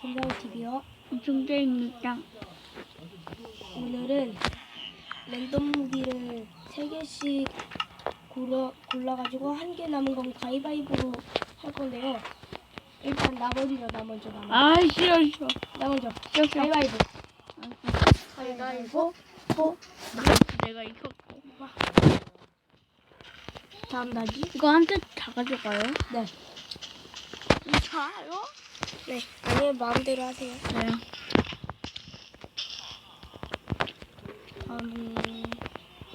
김상TV요. 중재입니다. 오늘은 랜덤 무기를 3개씩 골라, 골라가지고 한 개 남은 건 가위바위보로 할 건데요. 일단 나 먼저, 나 먼저, 나 먼저. 아 싫어 싫어. 나 먼저. 싫어 싫어. 가위바위보. 가위바위보. 보. 내가 이겼고. 다음 나지? 이거 한대다 가져가요? 네. 자요? 네. 아니, 마음대로 하세요. 네.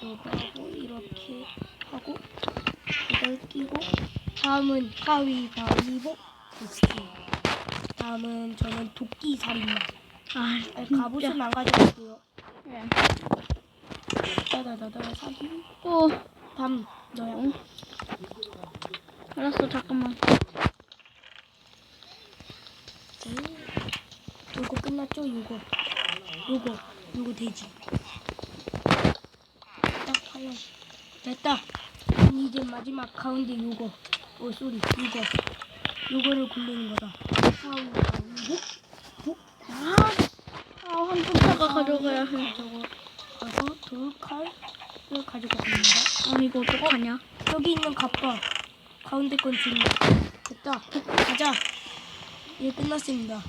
이거 하고 이렇게 하고 이걸 끼고 다음은 가위바위보 도끼 다음은 저는 도끼 살인마 아 아니, 진짜. 갑옷은 안 가져갈게요 네. 따다다다 사기 어. 다음 너야 응. 알았어 잠깐만. 응. 요거 끝났죠 요거 요거 요거 돼지 딱 하나 됐다 이제 마지막 가운데 요거 오 쏘리 이거 요거를 굴리는 거다 가위바위보 보 아, 아 한분차가 가져가야 해. 저거 가서 돌칼을 가져갔습니다. 아니 이거 어떡하냐? 여기 있는 갑바 가운데 건 주는 됐다. 가자. 예 끝났습니다.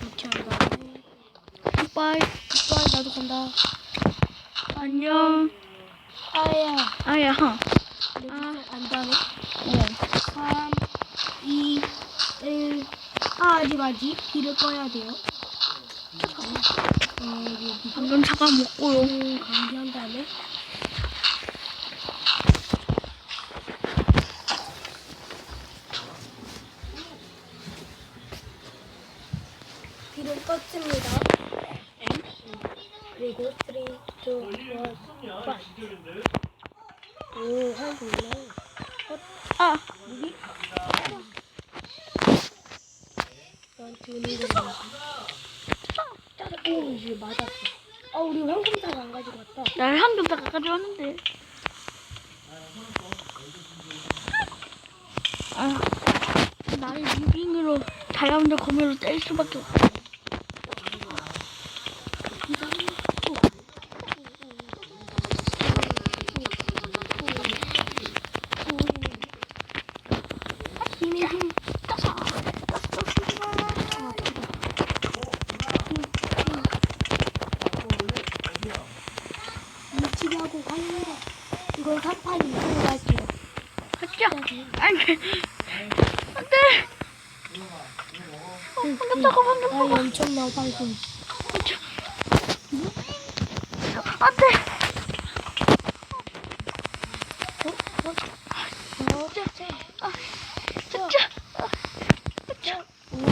이렇게 한 다음에 빠이. 굿바이 나도 간다. 안녕. 아야. 아야. 아. 안 다음에 어. 3, 2, 1. 아 아직 아직 길을 꺼야 돼요. 어 방금 차가 먹고요. 음, 감기한 다음에 비를 껐습니다. 그리고 3, 2, 1, 5. 오, 하나 좋네. 아. 무기? 난 드는 거 오, 이제 맞았어. 아, 우리 황금사가 안 가지고 왔다. 날 한금다가 가져왔는데. 아. 나의 무빙으로 다이아몬드 거미로 때릴 수밖에 없어. 힘이 힘. 미치게 하고 가는 거. 이건 사판 이쪽으로 갈게요. 가자. 안 돼. 안 돼. 어, 방금 아, 엄청 나 방금. 안 돼. 자. 아. 오. 오.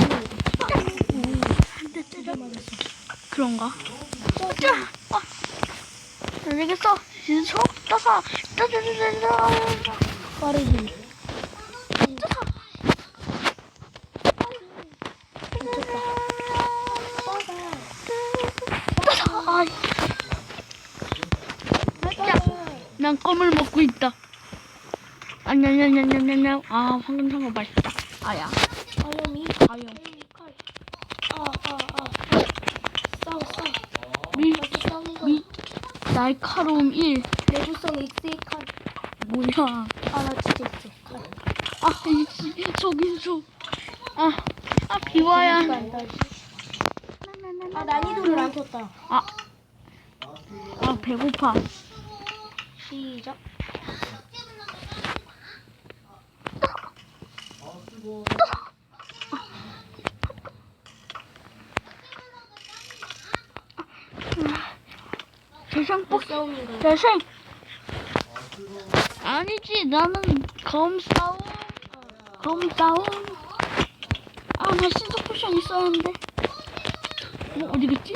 한대 진짜 맞았어. 그런가? 자, 자. 아. 안 되겠어. 빠르기. 따사. 아이. 난 껌을 먹고 있다. 안녕냥냥냥냥. 아 황금 상어 맛있다. 아야. 아염이. 아유. 아, 아, 아. 싸워, 싸워. 미, 같이 싸우는 거. 미, 날카로움 1. 내구성 X의 칼. 뭐야. 아, 나 진짜 있어. 칼. 아, 이, 저기서. 아, 아, 비와야. 아, 난이도를 안 켰다. 아, 아, 배고파. 시작. 세상 뭐. 세상. 아니지, 나는 검 싸움. 검 싸움. 아, 나 신속 포션 있었는데. 뭐, 어디 갔지?